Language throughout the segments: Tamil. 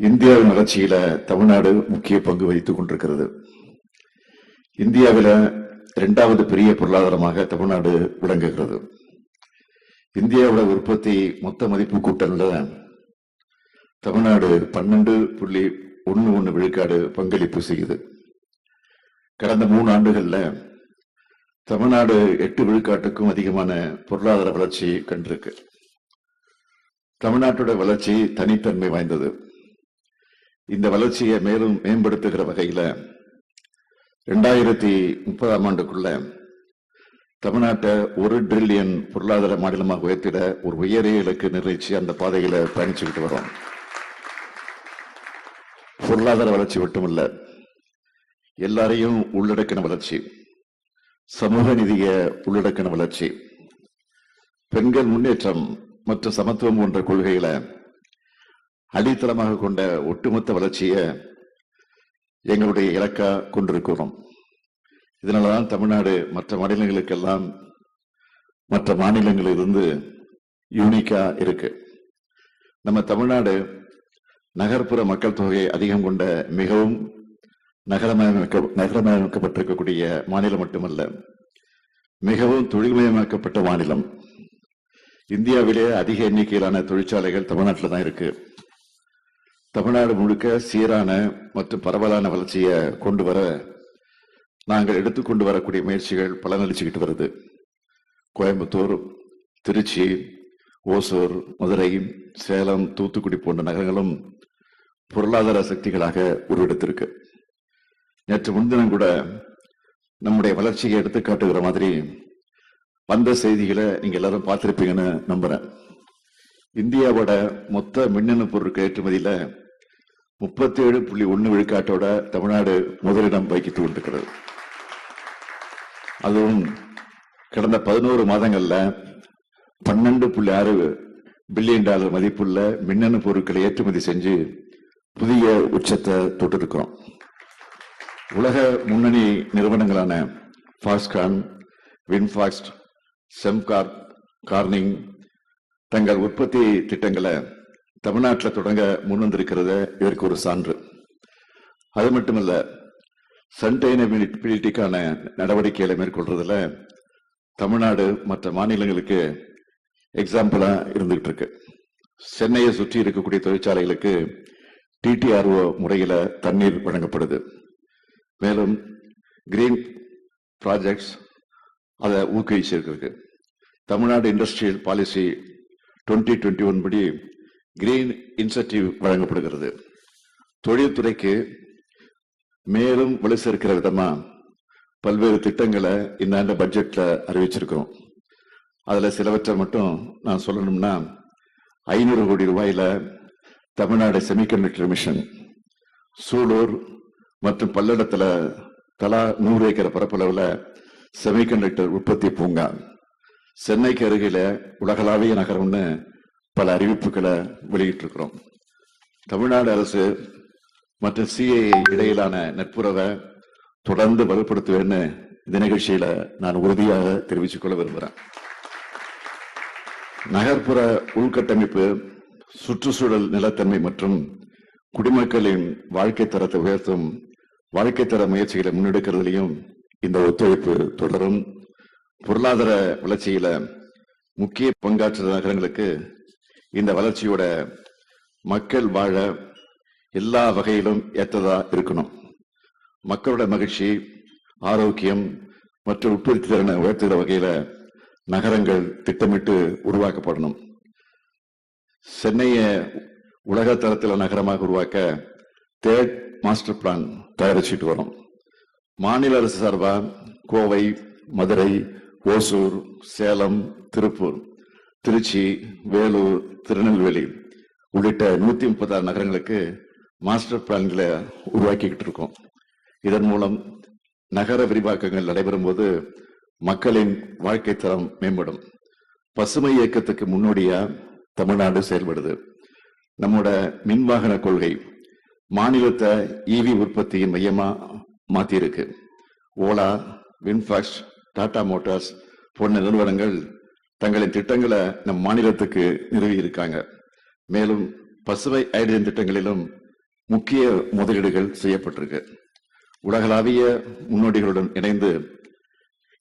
இந்தியாவின் வளர்ச்சியில தமிழ்நாடு முக்கிய பங்கு வகித்துக் கொண்டிருக்கிறது. இந்தியாவில இரண்டாவது பெரிய பொருளாதாரமாக தமிழ்நாடு விளங்குகிறது. இந்தியாவோட உற்பத்தி மொத்த மதிப்பு கூட்டல்ல தமிழ்நாடு பன்னெண்டு புள்ளி ஒன்னு ஒன்னு விழுக்காடு பங்களிப்பு செய்யுது. கடந்த மூணு ஆண்டுகள்ல தமிழ்நாடு எட்டு விழுக்காட்டுக்கும் அதிகமான பொருளாதார வளர்ச்சி கண்டிருக்கு. தமிழ்நாட்டோட வளர்ச்சி தனித்தன்மை வாய்ந்தது. இந்த வளர்ச்சியை மேலும் மேம்படுத்துகிற வகையில் ரெண்டாயிரத்தி முப்பதாம் ஆண்டுக்குள்ள தமிழ்நாட்டை ஒரு ட்ரில்லியன் பொருளாதார மாநிலமாக உயர்த்திட ஒரு உயரிய இலக்கு நிர்ணயிச்சு அந்த பாதையில பயணிச்சுக்கிட்டு வரோம். பொருளாதார வளர்ச்சி மட்டுமல்ல எல்லாரையும் உள்ளடக்கின வளர்ச்சி சமூக நிதிய உள்ளடக்கின வளர்ச்சி பெண்கள் முன்னேற்றம் மற்றும் சமத்துவம் போன்ற கொள்கைகளை அடித்தளமாக கொண்ட ஒட்டுமொத்த வளர்ச்சியை எங்களுடைய இலக்கா கொண்டிருக்கிறோம். இதனாலதான் தமிழ்நாடு மற்ற மாநிலங்களுக்கெல்லாம் மற்ற மாநிலங்களிலிருந்து யூனிக்கா இருக்கு. நம்ம தமிழ்நாடு நகர்ப்புற மக்கள் தொகை அதிகம் கொண்ட மிகவும் நகரமயமாக்க நகரமயமாக்கப்பட்டிருக்கக்கூடிய மாநிலம் மட்டுமல்ல மிகவும் தொழில்மயமாக்கப்பட்ட மாநிலம். இந்தியாவிலே அதிக எண்ணிக்கையிலான தொழிற்சாலைகள் தமிழ்நாட்டில் தான் இருக்குது தமிழ்நாடு முழுக்க சீரான மற்றும் பரவலான வளர்ச்சியை கொண்டு வர நாங்கள் எடுத்துக்கொண்டு வரக்கூடிய முயற்சிகள் பலனளிச்சுக்கிட்டு வருது. கோயம்புத்தூர் திருச்சி ஓசூர் மதுரை சேலம் தூத்துக்குடி போன்ற நகரங்களும் பொருளாதார சக்திகளாக உருவெடுத்திருக்கு. நேற்று முன்தினம் கூட நம்முடைய வளர்ச்சியை எடுத்து காட்டுகிற மாதிரி வந்த செய்திகளை நீங்க எல்லாரும் பார்த்திருப்பீங்கன்னு நம்புறேன். இந்தியாவோட மொத்த மின்னணு பொருட்கள் ஏற்றுமதியில முப்பத்தி ஏழு புள்ளி ஒன்னு விழுக்காட்டோட தமிழ்நாடு முதலிடம் வகித்துக் கொண்டிருக்கிறது. அதுவும் கடந்த பதினோரு மாதங்கள்ல பன்னெண்டு புள்ளி ஆறு பில்லியன் டாலர் மதிப்புள்ள மின்னணு பொருட்களை ஏற்றுமதி செஞ்சு புதிய உச்சத்தை தொட்டிருக்கிறோம். உலக முன்னணி நிறுவனங்களான ஃபாஸ்கான் வின்ஃபாஸ்ட் செம்கார் கார்னிங் தங்கள் உற்பத்தி திட்டங்களை தமிழ்நாட்டில் தொடங்க முன்வந்திருக்கிறத இதற்கு ஒரு சான்று. அது மட்டுமல்ல சன்டைனபிலிட்டிக்கான நடவடிக்கைகளை மேற்கொள்றதுல தமிழ்நாடு மற்ற மாநிலங்களுக்கு எக்ஸாம்பிளா இருந்துகிட்டு இருக்கு சென்னையை சுற்றி இருக்கக்கூடிய தொழிற்சாலைகளுக்கு டிடிஆர்ஓ முறையில தண்ணீர் வழங்கப்படுது. மேலும் கிரீன் ப்ராஜெக்ட்ஸ் அதை ஊக்குவிச்சிருக்கு Tamil Nadu industrial policy twenty twenty one படி கிரீன் இன்சென்டிவ் வழங்கப்படுகிறது. தொழில்துறைக்கு மேலும் வலு சேர்க்கிற விதமா பல்வேறு திட்டங்களை இந்த ஆண்டு பட்ஜெட்ல அறிவிச்சிருக்கிறோம். அதுல சிலவற்றை மட்டும் நான் சொல்லணும்னா ஐநூறு கோடி ரூபாயில தமிழ்நாடு செமிகண்டக்டர் மிஷன் சூலூர் மற்றும் பல்லடத்துல தலா நூறு ஏக்கர் பரப்பளவுல செமிகண்டக்டர் உற்பத்தி பூங்கா சென்னைக்கு அருகில உலகளாவிய நகரம்னு பல அறிவிப்புகளை வெளியிட்டிருக்கிறோம். தமிழ்நாடு அரசு மற்றும் சிஐ இடையிலான நட்புறவை தொடர்ந்து வலுப்படுத்துவேன்னு இந்த நிகழ்ச்சியில நான் உறுதியாக தெரிவித்துக் கொள்ள விரும்புகிறேன் நகர்ப்புற உள்கட்டமைப்பு சுற்றுச்சூழல் நிலத்தன்மை மற்றும் குடிமக்களின் வாழ்க்கை தரத்தை உயர்த்தும் வாழ்க்கை தர முயற்சிகளை முன்னெடுக்கிறதுலையும் இந்த ஒத்துழைப்பு தொடரும். பொருளாதார வளர்ச்சியில முக்கிய பங்காற்று நகரங்களுக்கு இந்த வளர்ச்சியோட மக்கள் வாழ எல்லா வகையிலும் ஏற்றதா இருக்கணும். மக்களோட மகிழ்ச்சி ஆரோக்கியம் மற்றும் உற்பத்தி திறனை உயர்த்துகிற வகையில நகரங்கள் திட்டமிட்டு உருவாக்கப்படணும். சென்னையை உலக தரத்தில் நகரமாக உருவாக்க தேர்ட் மாஸ்டர் பிளான் தயாரிச்சுட்டு வரும். மாநில அரசு சார்பாக கோவை மதுரை ஓசூர் சேலம் திருப்பூர் திருச்சி வேலூர் திருநெல்வேலி உள்ளிட்ட நூத்தி முப்பத்தாறு நகரங்களுக்கு மாஸ்டர் பிளான்களை உருவாக்கிக்கிட்டு இருக்கோம். இதன் மூலம் நகர விரிவாக்கங்கள் நடைபெறும் போது மக்களின் வாழ்க்கை தரம் மேம்படும். பசுமை இயக்கத்துக்கு முன்னோடியா தமிழ்நாடு செயல்படுது. நம்மோட மின்வாகன கொள்கை மாநிலத்தை ஈவி உற்பத்தியின் மையமா மாத்தியிருக்கு. ஓலா வின்ஃபாக்ஸ் டாடா மோட்டார்ஸ் போன்ற நிறுவனங்கள் தங்களின் திட்டங்களை நம் மாநிலத்துக்கு நிறுவி இருக்காங்க மேலும் பசுவை ஹைட்ரஜன் திட்டங்களிலும் முக்கிய முதலீடுகள் செய்யப்பட்டிருக்கு. உலகளாவிய முன்னோடிகளுடன் இணைந்து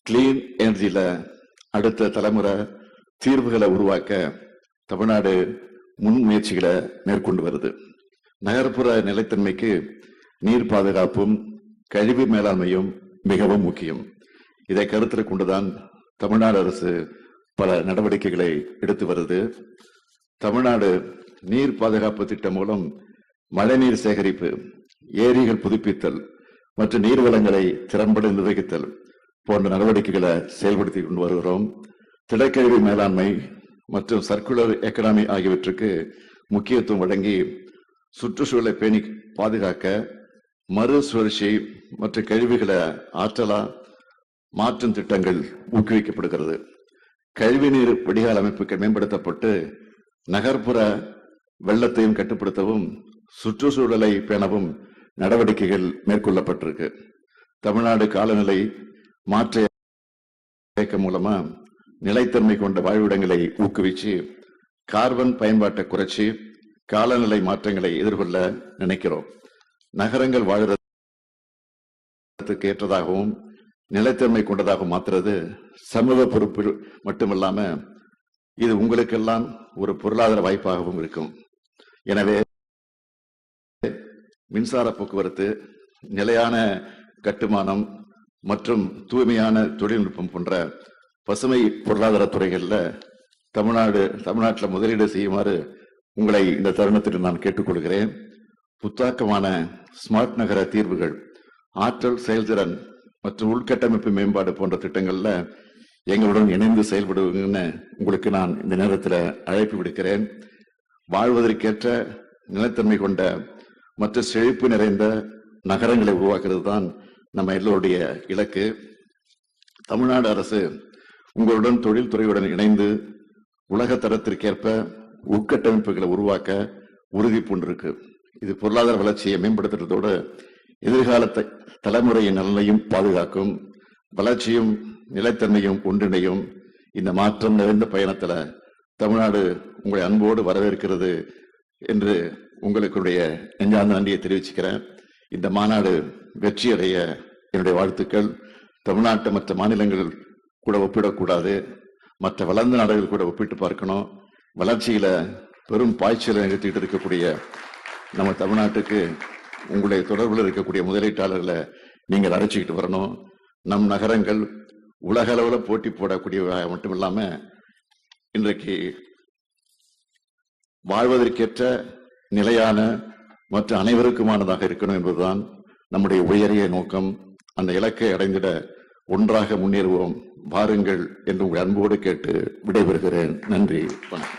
கிளீன் எனர்ஜியில அடுத்த தலைமுறை தீர்வுகளை உருவாக்க தமிழ்நாடு முன்முயற்சிகளை மேற்கொண்டு வருது. நகர்ப்புற நிலைத்தன்மைக்கு நீர் பாதுகாப்பும் கழிவு மேலாண்மையும் மிகவும் முக்கியம். இதை கருத்தில் கொண்டுதான் தமிழ்நாடு அரசு பல நடவடிக்கைகளை எடுத்து வருது. தமிழ்நாடு நீர் பாதுகாப்பு திட்டம் மூலம் மழைநீர் சேகரிப்பு ஏரிகள் புதுப்பித்தல் மற்றும் நீர்வளங்களை திறம்பட நிர்வகித்தல் போன்ற நடவடிக்கைகளை செயல்படுத்தி கொண்டு வருகிறோம். திடக்கழிவு மேலாண்மை மற்றும் சர்க்குலர் எக்கனாமி ஆகியவற்றுக்கு முக்கியத்துவம் வழங்கி சுற்றுச்சூழலை பேணி பாதுகாக்க மறுசுழற்சி மற்றும் கழிவுகளை ஆற்றலா மாற்றும் திட்டங்கள் ஊக்குவிக்கப்படுகிறது. கழிவுநீர் வடிகால் அமைப்புகள் மேம்படுத்தப்பட்டு நகர்ப்புற வெள்ளத்தையும் கட்டுப்படுத்தவும் சுற்றுச்சூழலை பேணவும் நடவடிக்கைகள் மேற்கொள்ளப்பட்டிருக்கு. தமிழ்நாடு காலநிலை மாற்ற இயக்கம் மூலமா நிலைத்தன்மை கொண்ட வாழ்விடங்களை ஊக்குவிச்சு கார்பன் பயன்பாட்டை குறைச்சி காலநிலை மாற்றங்களை எதிர்கொள்ள நினைக்கிறோம். நகரங்கள் வாழுறதுக்கு ஏற்றதாகவும் நிலைத்தன்மை கொண்டதாக மாற்றுறது சமூக பொறுப்பு மட்டுமல்லாம இது உங்களுக்கெல்லாம் ஒரு பொருளாதார வாய்ப்பாகவும் இருக்கும். எனவே மின்சார போக்குவரத்து நிலையான கட்டுமானம் மற்றும் தூய்மையான தொழில்நுட்பம் போன்ற பசுமை பொருளாதார துறைகள்ல தமிழ்நாடு தமிழ்நாட்டில் முதலீடு செய்யுமாறு உங்களை இந்த தருணத்தில் நான் கேட்டுக்கொள்கிறேன். புத்தாக்கமான ஸ்மார்ட் நகர தீர்வுகள் ஆற்றல் செயல்திறன் மற்றும் உள்கட்டமைப்பு மேம்பாடு போன்ற திட்டங்கள்ல எங்களுடன் இணைந்து செயல்படுவீங்கன்னு உங்களுக்கு நான் இந்த நேரத்தில் அழைப்பு விடுக்கிறேன். வாழ்வதற்கேற்ற நிலைத்தன்மை கொண்ட மற்ற செழிப்பு நிறைந்த நகரங்களை உருவாக்குறது தான் நம்ம எல்லோருடைய இலக்கு. தமிழ்நாடு அரசு உங்களுடன் தொழில்துறையுடன் இணைந்து உலக தரத்திற்கேற்ப உட்கட்டமைப்புகளை உருவாக்க உறுதி பூண்டிருக்கு இது பொருளாதார வளர்ச்சியை மேம்படுத்துறதோடு எதிர்கால த- தலைமுறையின் நலனையும் பாதுகாக்கும் வளர்ச்சியும் நிலைத்தன்மையும் ஒன்றிணையும் இந்த மாற்றம் நிறைந்த பயணத்துல தமிழ்நாடு உங்களை அன்போடு வரவேற்கிறது என்று உங்களுடைய நெஞ்சார்ந்த நன்றியை தெரிவிச்சுக்கிறேன். இந்த மாநாடு வெற்றியடைய என்னுடைய வாழ்த்துக்கள். தமிழ்நாட்டை மற்ற மாநிலங்கள் கூட ஒப்பிடக்கூடாது. மற்ற வளர்ந்த நாடுகள் கூட ஒப்பிட்டு பார்க்கணும். வளர்ச்சியில பெரும் பாய்ச்சலை நிகழ்த்திட்டு இருக்கக்கூடிய நம்ம தமிழ்நாட்டுக்கு உங்களுடைய தொடர்பில் இருக்கக்கூடிய முதலீட்டாளர்களை நீங்கள் அழைச்சிக்கிட்டு வரணும். நம் நகரங்கள் உலக அளவில் போட்டி போடக்கூடிய மட்டும் இல்லாமல் இன்றைக்கு வாழ்வதற்கேற்ற நிலையான மற்ற அனைவருக்குமானதாக இருக்கணும் என்பதுதான் நம்முடைய உயரிய நோக்கம். அந்த இலக்கை அடைந்திட ஒன்றாக முன்னேறுவோம். வாருங்கள் என்று உங்கள் அன்போடு கேட்டு விடைபெறுகிறேன். நன்றி. வணக்கம்.